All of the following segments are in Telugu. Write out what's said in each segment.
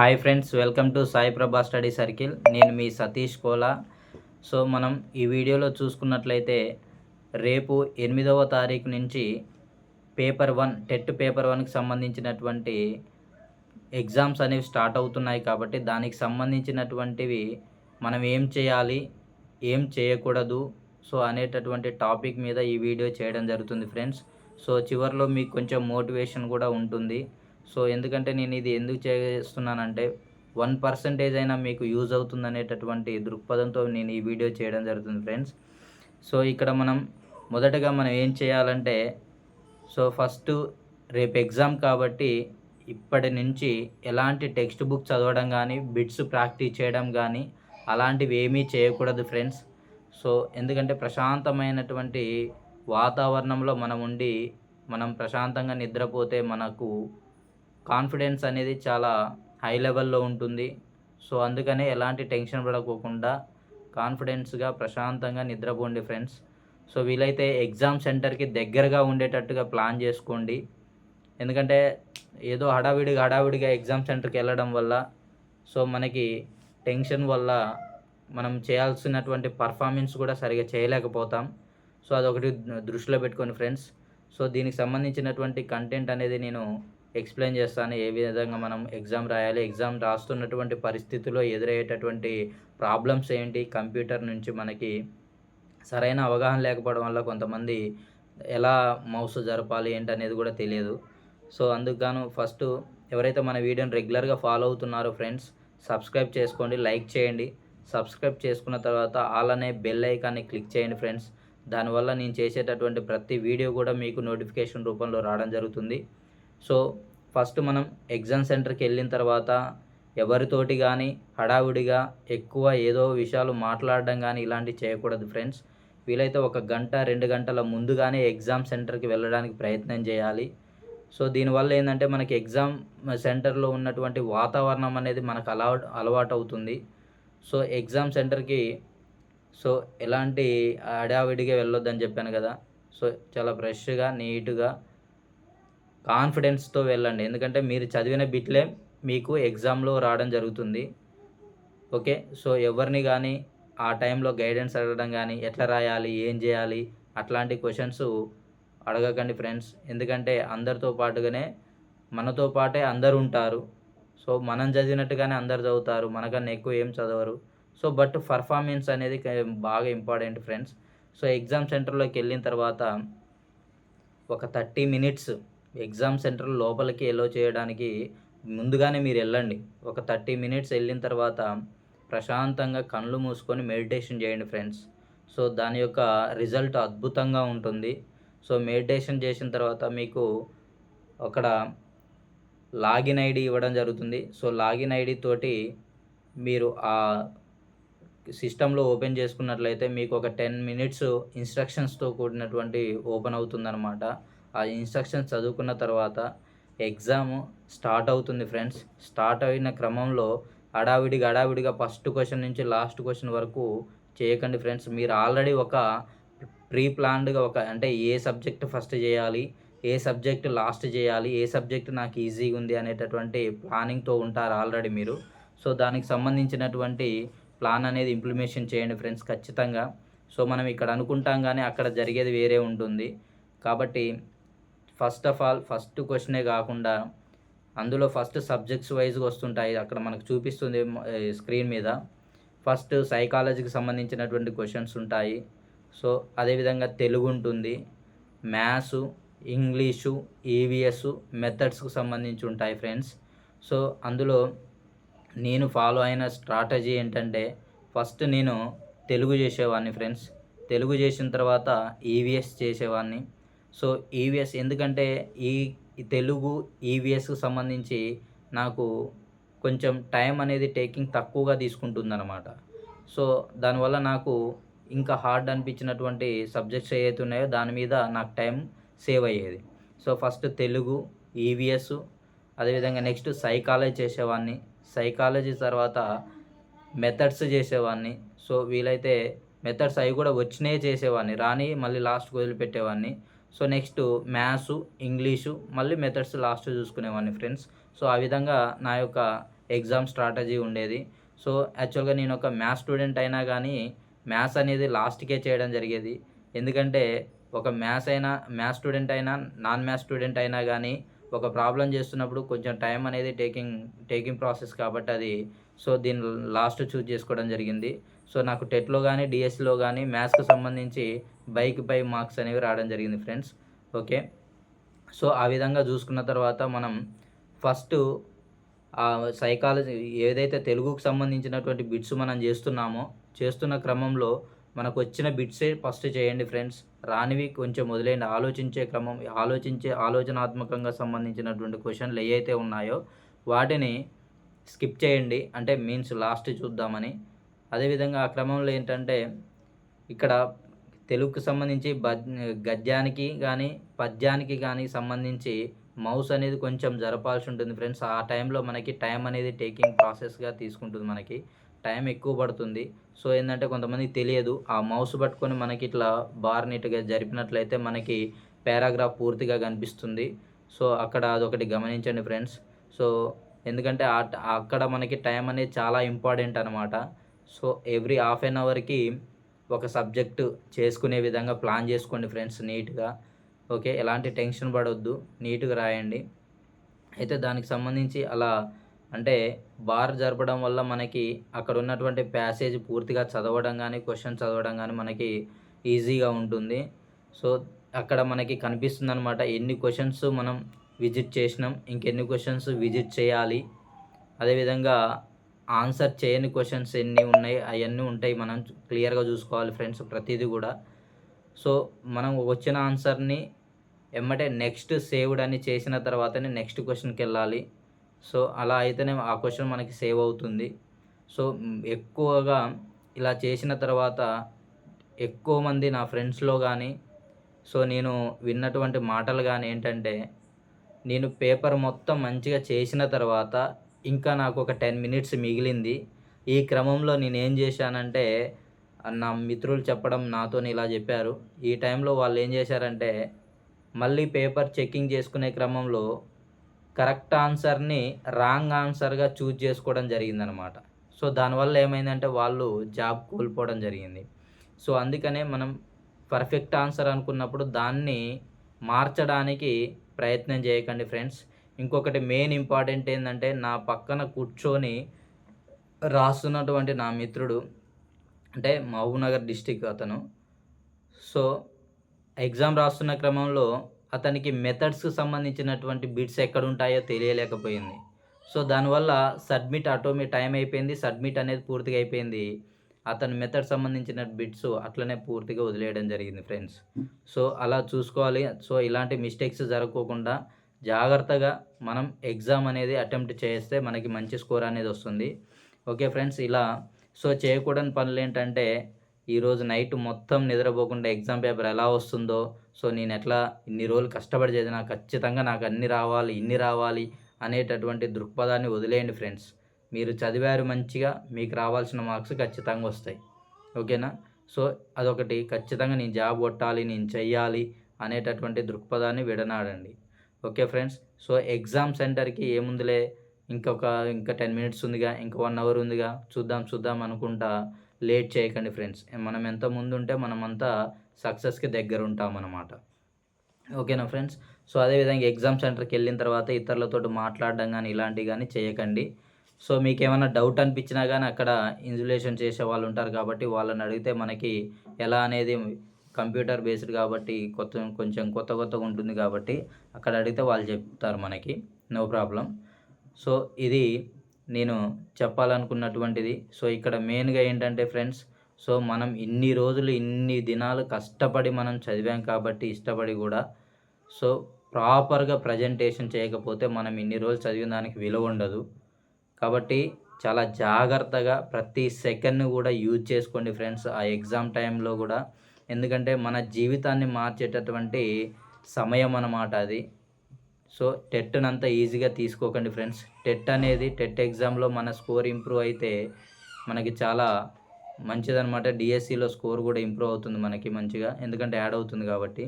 Hi friends welcome to Sai Prabha study circle. నేను మీ సతీష్ కోలా. సో మనం ఈ వీడియోలో చూసుకున్నట్లయితే రేపు ఎనిమిదవ తారీఖు నుంచి పేపర్ వన్ టెట్ పేపర్ వన్కి సంబంధించినటువంటి ఎగ్జామ్స్ అనేవి స్టార్ట్ అవుతున్నాయి కాబట్టి దానికి సంబంధించినటువంటివి మనం ఏం చేయాలి ఏం చేయకూడదు సో అనేటటువంటి టాపిక్ మీద ఈ వీడియో చేయడం జరుగుతుంది ఫ్రెండ్స్. సో చివరిలో మీకు కొంచెం మోటివేషన్ కూడా ఉంటుంది. సో ఎందుకంటే నేను ఇది ఎందుకు చేస్తున్నానంటే వన్ పర్సెంటేజ్ అయినా మీకు యూజ్ అవుతుంది అనేటటువంటి దృక్పథంతో నేను ఈ వీడియో చేయడం జరుగుతుంది ఫ్రెండ్స్. సో ఇక్కడ మనం మొదటగా మనం ఏం చేయాలంటే సో ఫస్ట్ రేపు ఎగ్జామ్ కాబట్టి ఇప్పటి నుంచి ఎలాంటి టెక్స్ట్ బుక్ చదవడం కానీ బిట్స్ ప్రాక్టీస్ చేయడం కానీ అలాంటివి ఏమీ చేయకూడదు ఫ్రెండ్స్. సో ఎందుకంటే ప్రశాంతమైనటువంటి వాతావరణంలో మనం ఉండి మనం ప్రశాంతంగా నిద్రపోతే మనకు కాన్ఫిడెన్స్ అనేది చాలా హై లెవెల్లో ఉంటుంది. సో అందుకనే ఎలాంటి టెన్షన్ పడకోకుండా కాన్ఫిడెన్స్గా ప్రశాంతంగా నిద్రపోండి ఫ్రెండ్స్. సో వీలైతే ఎగ్జామ్ సెంటర్కి దగ్గరగా ఉండేటట్టుగా ప్లాన్ చేసుకోండి. ఎందుకంటే ఏదో హడావిడిగా హడావిడిగా ఎగ్జామ్ సెంటర్కి వెళ్ళడం వల్ల సో మనకి టెన్షన్ వల్ల మనం చేయాల్సినటువంటి పర్ఫార్మెన్స్ కూడా సరిగా చేయలేకపోతాం. సో అదొకటి దృష్టిలో పెట్టుకోండి ఫ్రెండ్స్. సో దీనికి సంబంధించినటువంటి కంటెంట్ అనేది నేను ఎక్స్ప్లెయిన్ చేస్తాను ఏ విధంగా మనం ఎగ్జామ్ రాయాలి. ఎగ్జామ్ రాస్తున్నటువంటి పరిస్థితుల్లో ఎదురయ్యేటటువంటి ప్రాబ్లమ్స్ ఏంటి? కంప్యూటర్ నుంచి మనకి సరైన అవగాహన లేకపోవడం వల్ల కొంతమంది ఎలా మౌస్ జరపాలి ఏంటి అనేది కూడా తెలియదు. సో అందుకు ఫస్ట్ ఎవరైతే మన వీడియోని రెగ్యులర్గా ఫాలో అవుతున్నారో ఫ్రెండ్స్ సబ్స్క్రైబ్ చేసుకోండి లైక్ చేయండి. సబ్స్క్రైబ్ చేసుకున్న తర్వాత అలానే బెల్ ఐకాన్ని క్లిక్ చేయండి ఫ్రెండ్స్. దానివల్ల నేను చేసేటటువంటి ప్రతి వీడియో కూడా మీకు నోటిఫికేషన్ రూపంలో రావడం జరుగుతుంది. సో ఫస్ట్ మనం ఎగ్జామ్ సెంటర్కి వెళ్ళిన తర్వాత ఎవరితోటి కానీ హడావుడిగా ఎక్కువ ఏదో విషయాలు మాట్లాడడం కానీ ఇలాంటివి చేయకూడదు ఫ్రెండ్స్. వీలైతే ఒక గంట రెండు గంటల ముందుగానే ఎగ్జామ్ సెంటర్కి వెళ్ళడానికి ప్రయత్నం చేయాలి. సో దీనివల్ల ఏంటంటే మనకి ఎగ్జామ్ సెంటర్లో ఉన్నటువంటి వాతావరణం అనేది మనకు అలవా అలవాటు అవుతుంది సో ఎగ్జామ్ సెంటర్కి సో ఎలాంటి హడావిడిగా వెళ్ళొద్దని చెప్పాను కదా. సో చాలా ఫ్రెష్గా నీట్గా కాన్ఫిడెన్స్తో వెళ్ళండి. ఎందుకంటే మీరు చదివిన బిట్లే మీకు ఎగ్జామ్లో రావడం జరుగుతుంది. ఓకే? సో ఎవరిని కానీ ఆ టైంలో గైడెన్స్ అడగడం కానీ ఎట్లా రాయాలి ఏం చేయాలి అట్లాంటి క్వశ్చన్స్ అడగకండి ఫ్రెండ్స్. ఎందుకంటే అందరితో పాటుగానే మనతో పాటే అందరు ఉంటారు. సో మనం చదివినట్టుగానే అందరు చదువుతారు. మనకన్నా ఎక్కువ ఏం చదవరు. సో బట్ పర్ఫార్మెన్స్ అనేది బాగా ఇంపార్టెంట్ ఫ్రెండ్స్. సో ఎగ్జామ్ సెంటర్లోకి వెళ్ళిన తర్వాత ఒక థర్టీ మినిట్స్ ఎగ్జామ్ సెంటర్ లోపలికి ఎలో చేయడానికి ముందుగానే మీరు వెళ్ళండి. ఒక థర్టీ మినిట్స్ వెళ్ళిన తర్వాత ప్రశాంతంగా కళ్ళు మూసుకొని మెడిటేషన్ చేయండి ఫ్రెండ్స్ సో దాని యొక్క రిజల్ట్ అద్భుతంగా ఉంటుంది. సో మెడిటేషన్ చేసిన తర్వాత మీకు అక్కడ లాగిన్ ఐడి ఇవ్వడం జరుగుతుంది. సో లాగిన్ ఐడి తోటి మీరు ఆ సిస్టంలో ఓపెన్ చేసుకున్నట్లయితే మీకు ఒక టెన్ మినిట్స్ ఇన్స్ట్రక్షన్స్తో కూడినటువంటి ఓపెన్ అవుతుందన్నమాట. ఆ ఇన్స్ట్రక్షన్స్ చదువుకున్న తర్వాత ఎగ్జామ్ స్టార్ట్ అవుతుంది ఫ్రెండ్స్ స్టార్ట్ అయిన క్రమంలో హడావిడిగా హడావిడిగా ఫస్ట్ క్వశ్చన్ నుంచి లాస్ట్ క్వశ్చన్ వరకు చేయకండి ఫ్రెండ్స్ మీరు ఆల్రెడీ ఒక ప్రీ ప్లాన్డ్గా ఒక అంటే ఏ సబ్జెక్ట్ ఫస్ట్ చేయాలి ఏ సబ్జెక్ట్ లాస్ట్ చేయాలి ఏ సబ్జెక్ట్ నాకు ఈజీగా ఉంది అనేటటువంటి ప్లానింగ్తో ఉంటారు ఆల్రెడీ మీరు. సో దానికి సంబంధించినటువంటి ప్లాన్ అనేది ఇంప్లిమేషన్ చేయండి ఫ్రెండ్స్ ఖచ్చితంగా. సో మనం ఇక్కడ అనుకుంటాం కానీ అక్కడ జరిగేది వేరే ఉంటుంది. కాబట్టి ఫస్ట్ ఆఫ్ ఆల్ ఫస్ట్ క్వశ్చనే కాకుండా అందులో ఫస్ట్ సబ్జెక్ట్స్ వైజ్గా వస్తుంటాయి. అక్కడ మనకు చూపిస్తుంది స్క్రీన్ మీద. ఫస్ట్ సైకాలజీకి సంబంధించినటువంటి క్వశ్చన్స్ ఉంటాయి. సో అదేవిధంగా తెలుగు ఉంటుంది. మ్యాథ్స్ ఇంగ్లీషు ఈవీఎస్ మెథడ్స్కు సంబంధించి ఉంటాయి ఫ్రెండ్స్ సో అందులో నేను ఫాలో అయిన స్ట్రాటజీ ఏంటంటే ఫస్ట్ నేను తెలుగు చేసేవాడిని ఫ్రెండ్స్ తెలుగు చేసిన తర్వాత ఈవీఎస్ చేసేవాడిని. సో ఈవీఎస్ ఎందుకంటే ఈ తెలుగు ఈవీఎస్కి సంబంధించి నాకు కొంచెం టైం అనేది టేకింగ్ తక్కువగా తీసుకుంటుందన్నమాట. సో దానివల్ల నాకు ఇంకా హార్డ్ అనిపించినటువంటి సబ్జెక్ట్స్ ఏవైతే ఉన్నాయో దాని మీద నాకు టైం సేవ్ అయ్యేది. సో ఫస్ట్ తెలుగు ఈవీఎస్ అదేవిధంగా నెక్స్ట్ సైకాలజీ చేసేవాడిని. సైకాలజీ తర్వాత మెథడ్స్ చేసేవాడిని. సో వీలైతే మెథడ్స్ అవి కూడా వచ్చినాయి చేసేవాడిని. రాని మళ్ళీ లాస్ట్కి వదిలిపెట్టేవాడిని. సో నెక్స్ట్ మ్యాథ్స్ ఇంగ్లీషు మళ్ళీ మెథడ్స్ లాస్ట్ చూసుకునేవాడిని ఫ్రెండ్స్. సో ఆ విధంగా నా యొక్క ఎగ్జామ్ స్ట్రాటజీ ఉండేది. సో యాక్చువల్గా నేను ఒక మ్యాథ్స్ స్టూడెంట్ అయినా కానీ మ్యాథ్స్ అనేది లాస్ట్కే చేయడం జరిగేది. ఎందుకంటే ఒక మ్యాథ్స్ అయినా మ్యాథ్స్ స్టూడెంట్ అయినా నాన్ మ్యాథ్స్ స్టూడెంట్ అయినా కానీ ఒక ప్రాబ్లం చేస్తున్నప్పుడు కొంచెం టైం అనేది టేకింగ్ టేకింగ్ ప్రాసెస్ కాబట్టి అది సో దీన్ని లాస్ట్ చూజ్ చేసుకోవడం జరిగింది. సో నాకు టెట్లో కానీ డిఎస్సిలో కానీ మ్యాథ్స్కి సంబంధించి బైక్ పై మార్క్స్ అనేవి రావడం జరిగింది ఫ్రెండ్స్ ఓకే సో ఆ విధంగా చూసుకున్న తర్వాత మనం ఫస్ట్ ఆ సైకాలజీ ఏదైతే తెలుగుకు సంబంధించినటువంటి బిట్స్ మనం చేస్తున్నామో చేస్తున్న క్రమంలో మనకు వచ్చిన బిట్సే ఫస్ట్ చేయండి ఫ్రెండ్స్ రానివి కొంచెం వదిలేయండి ఆలోచించే క్రమం ఆలోచించే ఆలోచనాత్మకంగా సంబంధించినటువంటి క్వశ్చన్లు ఏవైతే ఉన్నాయో వాటిని స్కిప్ చేయండి. అంటే మీన్స్ లాస్ట్ చూద్దామని. అదేవిధంగా ఆ క్రమంలో ఏంటంటే ఇక్కడ తెలుగుకు సంబంధించి గద్యానికి కానీ పద్యానికి కానీ సంబంధించి మౌస్ అనేది కొంచెం జరపాల్సి ఉంటుంది ఫ్రెండ్స్. ఆ టైంలో మనకి టైం అనేది టేకింగ్ ప్రాసెస్గా తీసుకుంటుంది మనకి. టైం ఎక్కువ పడుతుంది. సో ఏంటంటే కొంతమంది తెలియదు. ఆ మౌస్ పట్టుకొని మనకి ఇట్లా బార్ నీట్గా జరిపినట్లయితే మనకి పారాగ్రాఫ్ పూర్తిగా కనిపిస్తుంది. సో అక్కడ అదొకటి గమనించండి ఫ్రెండ్స్. సో ఎందుకంటే అక్కడ మనకి టైం అనేది చాలా ఇంపార్టెంట్ అనమాట సో ఎవ్రీ హాఫ్ అన్ అవర్కి ఒక సబ్జెక్టు చేసుకునే విధంగా ప్లాన్ చేసుకోండి ఫ్రెండ్స్ నీట్గా. ఓకే ఎలాంటి టెన్షన్ పడవద్దు నీట్గా రాయండి. అయితే దానికి సంబంధించి అలా అంటే బార్ జరపడం వల్ల మనకి అక్కడ ఉన్నటువంటి ప్యాసేజ్ పూర్తిగా చదవడం కానీ క్వశ్చన్ చదవడం కానీ మనకి ఈజీగా ఉంటుంది. సో అక్కడ మనకి కనిపిస్తుంది అనమాట ఎన్ని క్వశ్చన్స్ మనం విజిట్ చేసినాం ఇంకెన్ని క్వశ్చన్స్ విజిట్ చేయాలి. అదేవిధంగా ఆన్సర్ చేయని క్వశ్చన్స్ ఎన్ని ఉన్నాయి అవన్నీ ఉంటాయి. మనం క్లియర్గా చూసుకోవాలి ఫ్రెండ్స్ ప్రతిదీ కూడా. సో మనం వచ్చిన ఆన్సర్ని ఎమ్మటే నెక్స్ట్ సేవ్డ్ అని చేసిన తర్వాతనే నెక్స్ట్ క్వశ్చన్కి వెళ్ళాలి. సో అలా అయితేనే ఆ క్వశ్చన్ మనకి సేవ్ అవుతుంది. సో ఎక్కువగా ఇలా చేసిన తర్వాత ఎక్కువ మంది నా ఫ్రెండ్స్లో కానీ సో నేను విన్నటువంటి మాటలు కానీ ఏంటంటే నేను పేపర్ మొత్తం మంచిగా చేసిన తర్వాత ఇంకా నాకు ఒక టెన్ మినిట్స్ మిగిలింది. ఈ క్రమంలో నేను ఏం చేశానంటే నా మిత్రులు చెప్పడం నాతో ఇలా చెప్పారు. ఈ టైంలో వాళ్ళు ఏం చేశారంటే మళ్ళీ పేపర్ చెక్కింగ్ చేసుకునే క్రమంలో కరెక్ట్ ఆన్సర్ని రాంగ్ ఆన్సర్గా చూజ్ చేసుకోవడం జరిగిందనమాట. సో దానివల్ల ఏమైందంటే వాళ్ళు జాబ్ కోల్పోవడం జరిగింది. సో అందుకనే మనం పర్ఫెక్ట్ ఆన్సర్ అనుకున్నప్పుడు దాన్ని మార్చడానికి ప్రయత్నం చేయకండి ఫ్రెండ్స్. ఇంకొకటి మెయిన్ ఇంపార్టెంట్ ఏంటంటే నా పక్కన కూర్చొని రాస్తున్నటువంటి నా మిత్రుడు అంటే మహబూబ్నగర్ డిస్టిక్ అతను. సో ఎగ్జామ్ రాస్తున్న క్రమంలో అతనికి మెథడ్స్కి సంబంధించినటువంటి బిట్స్ ఎక్కడ ఉంటాయో తెలియలేకపోయింది. సో దానివల్ల సబ్మిట్ ఆటోమే టైం అయిపోయింది. సబ్మిట్ అనేది పూర్తిగా అయిపోయింది. అతని మెథడ్ సంబంధించిన బిట్స్ అట్లనే పూర్తిగా వదిలేయడం జరిగింది ఫ్రెండ్స్ సో అలా చూసుకోవాలి. సో ఇలాంటి మిస్టేక్స్ జరగకోకుండా జాగ్రత్తగా మనం ఎగ్జామ్ అనేది అటెంప్ట్ చేస్తే మనకి మంచి స్కోర్ అనేది వస్తుంది. ఓకే ఫ్రెండ్స్ ఇలా సో చేయకూడని పనులు ఏంటంటే ఈరోజు నైట్ మొత్తం నిద్రపోకుండా ఎగ్జామ్ పేపర్ ఎలా వస్తుందో సో నేను ఎట్లా ఇన్ని రోజులు కష్టపడి చదివినా ఖచ్చితంగా నాకు అన్ని రావాలి ఇన్ని రావాలి అనేటటువంటి దృక్పథాన్ని వదిలేయండి ఫ్రెండ్స్. మీరు చదివారు మంచిగా మీకు రావాల్సిన మార్క్స్ ఖచ్చితంగా వస్తాయి. ఓకేనా? సో అదొకటి ఖచ్చితంగా నేను జాబ్ కొట్టాలి నేను చెయ్యాలి అనేటటువంటి దృక్పథాన్ని విడనాడండి. Okay friends. సో ఎగ్జామ్ సెంటర్కి ఏముందిలే? ఇంకొక ఇంకా టెన్ మినిట్స్ ఉందిగా ఇంకా వన్ అవర్ ఉందిగా. చూద్దాం చూద్దాం అనుకుంటా లేట్ చేయకండి ఫ్రెండ్స్. మనం ఎంత ముందు ఉంటే మనమంతా సక్సెస్కి దగ్గర ఉంటాం అన్నమాట ఓకేనా ఫ్రెండ్స్? సో అదేవిధంగా ఎగ్జామ్ సెంటర్కి వెళ్ళిన తర్వాత ఇతరులతో మాట్లాడడం కానీ ఇలాంటివి కానీ చేయకండి. సో మీకు ఏమైనా డౌట్ అనిపించినా కానీ అక్కడ ఇన్సులేషన్ చేసే వాళ్ళు ఉంటారు కాబట్టి వాళ్ళని అడిగితే మనకి ఎలా అనేది కంప్యూటర్ బేస్డ్ కాబట్టి కొత్త కొంచెం కొత్త కొత్తగా ఉంటుంది కాబట్టి అక్కడ అడిగితే వాళ్ళు చెప్తారు మనకి. No problem. సో ఇది నేను చెప్పాలనుకున్నటువంటిది. సో ఇక్కడ మెయిన్గా ఏంటంటే ఫ్రెండ్స్ సో మనం ఇన్ని రోజులు ఇన్ని దినాలు కష్టపడి మనం చదివాం కాబట్టి ఇష్టపడి కూడా సో ప్రాపర్గా ప్రజెంటేషన్ చేయకపోతే మనం ఇన్ని రోజులు చదివిన దానికి విలువ ఉండదు. కాబట్టి చాలా జాగ్రత్తగా ప్రతి సెకండ్ని కూడా యూజ్ చేసుకోండి ఫ్రెండ్స్. ఆ ఎగ్జామ్ టైంలో కూడా ఎందుకంటే మన జీవితాన్ని మార్చేటటువంటి సమయం అన్నమాట అది. సో టెట్నంత అంత ఈజీగా తీసుకోకండి ఫ్రెండ్స్. టెట్ అనేది టెట్ ఎగ్జామ్లో మన స్కోర్ ఇంప్రూవ్ అయితే మనకి చాలా మంచిదనమాట డిఎస్సిలో స్కోర్ కూడా ఇంప్రూవ్ అవుతుంది మనకి మంచిగా. ఎందుకంటే యాడ్ అవుతుంది కాబట్టి.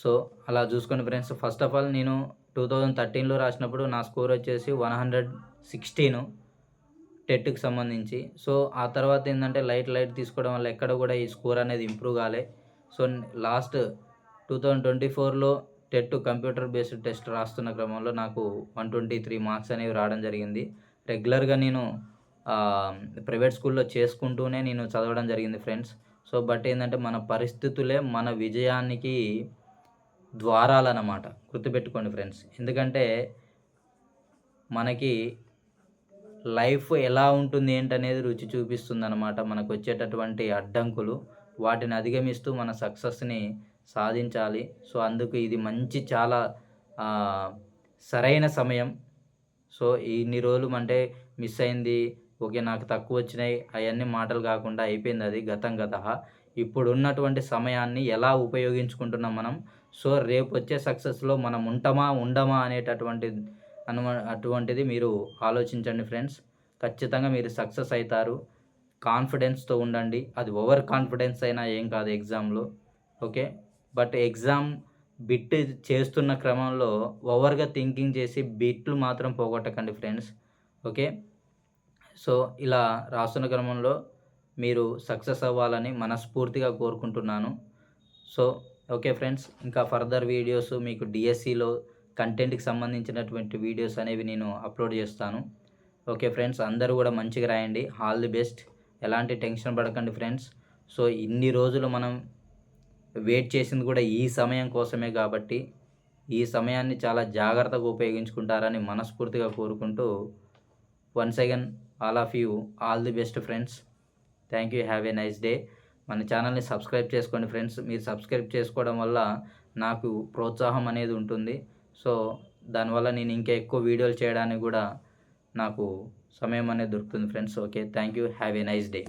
సో అలా చూసుకోండి ఫ్రెండ్స్. ఫస్ట్ ఆఫ్ ఆల్ నేను టూ థౌజండ్ థర్టీన్లో రాసినప్పుడు నా స్కోర్ వచ్చేసి వన్ హండ్రెడ్ సిక్స్టీను. టెట్కి సంబంధించి. సో ఆ తర్వాత ఏంటంటే లైట్ లైట్ తీసుకోవడం వల్ల ఎక్కడ కూడా ఈ స్కోర్ అనేది ఇంప్రూవ్ కాలే. So last two thousand twenty ఫోర్లో టెట్ కంప్యూటర్ బేస్డ్ టెస్ట్ రాస్తున్న క్రమంలో నాకు వన్ ట్వంటీ త్రీ మార్క్స్ అనేవి రావడం జరిగింది. రెగ్యులర్గా నేను ప్రైవేట్ స్కూల్లో చేసుకుంటూనే నేను చదవడం జరిగింది ఫ్రెండ్స్. సో బట్ ఏంటంటే మన పరిస్థితులే మన విజయానికి ద్వారాలన్నమాట. గుర్తుపెట్టుకోండి ఫ్రెండ్స్. ఎందుకంటే మనకి లైఫ్ ఎలా ఉంటుంది ఏంటనేది రుచి చూపిస్తుంది అనమాట మనకు వచ్చేటటువంటి అడ్డంకులు వాటిని అధిగమిస్తూ మన సక్సెస్ని సాధించాలి. సో అందుకు ఇది మంచి చాలా సరైన సమయం. సో ఇన్ని రోజులు అంటే మిస్ అయింది ఓకే నాకు తక్కువ వచ్చినాయి అవన్నీ మాటలు కాకుండా అయిపోయింది అది గతం గత ఇప్పుడు ఉన్నటువంటి సమయాన్ని ఎలా ఉపయోగించుకుంటున్నాం మనం? సో రేపు వచ్చే సక్సెస్లో మనం ఉంటామా ఉండమా అనేటటువంటి అను అటువంటిది మీరు ఆలోచించండి ఫ్రెండ్స్. ఖచ్చితంగా మీరు సక్సెస్ అవుతారు కాన్ఫిడెన్స్తో ఉండండి. అది ఓవర్ కాన్ఫిడెన్స్ అయినా ఏం కాదు ఎగ్జామ్లో. ఓకే? బట్ ఎగ్జామ్ బిట్ చేస్తున్న క్రమంలో ఓవర్గా థింకింగ్ చేసి బిట్లు మాత్రం పోగొట్టకండి ఫ్రెండ్స్. ఓకే? సో ఇలా రాస్తున్న క్రమంలో మీరు సక్సెస్ అవ్వాలని మనస్ఫూర్తిగా కోరుకుంటున్నాను. So okay friends. ఇంకా ఫర్దర్ వీడియోస్ మీకు డిఎస్సిలో కంటెంట్కి సంబంధించినటువంటి వీడియోస్ అనేవి నేను అప్లోడ్ చేస్తాను. ఓకే ఫ్రెండ్స్ అందరూ కూడా మంచిగా రాయండి. All the best. ఎలాంటి టెన్షన్ పడకండి ఫ్రెండ్స్. సో ఇన్ని రోజులు మనం వెయిట్ చేసింది కూడా ఈ సమయం కోసమే కాబట్టి ఈ సమయాన్ని చాలా జాగ్రత్తగా ఉపయోగించుకుంటారని మనస్ఫూర్తిగా కోరుకుంటూ once again all of you all the best friends. Thank you have a nice day. మన ఛానల్ని సబ్స్క్రైబ్ చేసుకోండి ఫ్రెండ్స్. మీరు సబ్స్క్రైబ్ చేసుకోవడం వల్ల నాకు ప్రోత్సాహం అనేది ఉంటుంది. సో దానివల్ల నేను ఇంకా ఎక్కువ వీడియోలు చేయడానికి కూడా నాకు సమయం అనేది దొరుకుతుంది friends. Okay thank you. Have a nice day.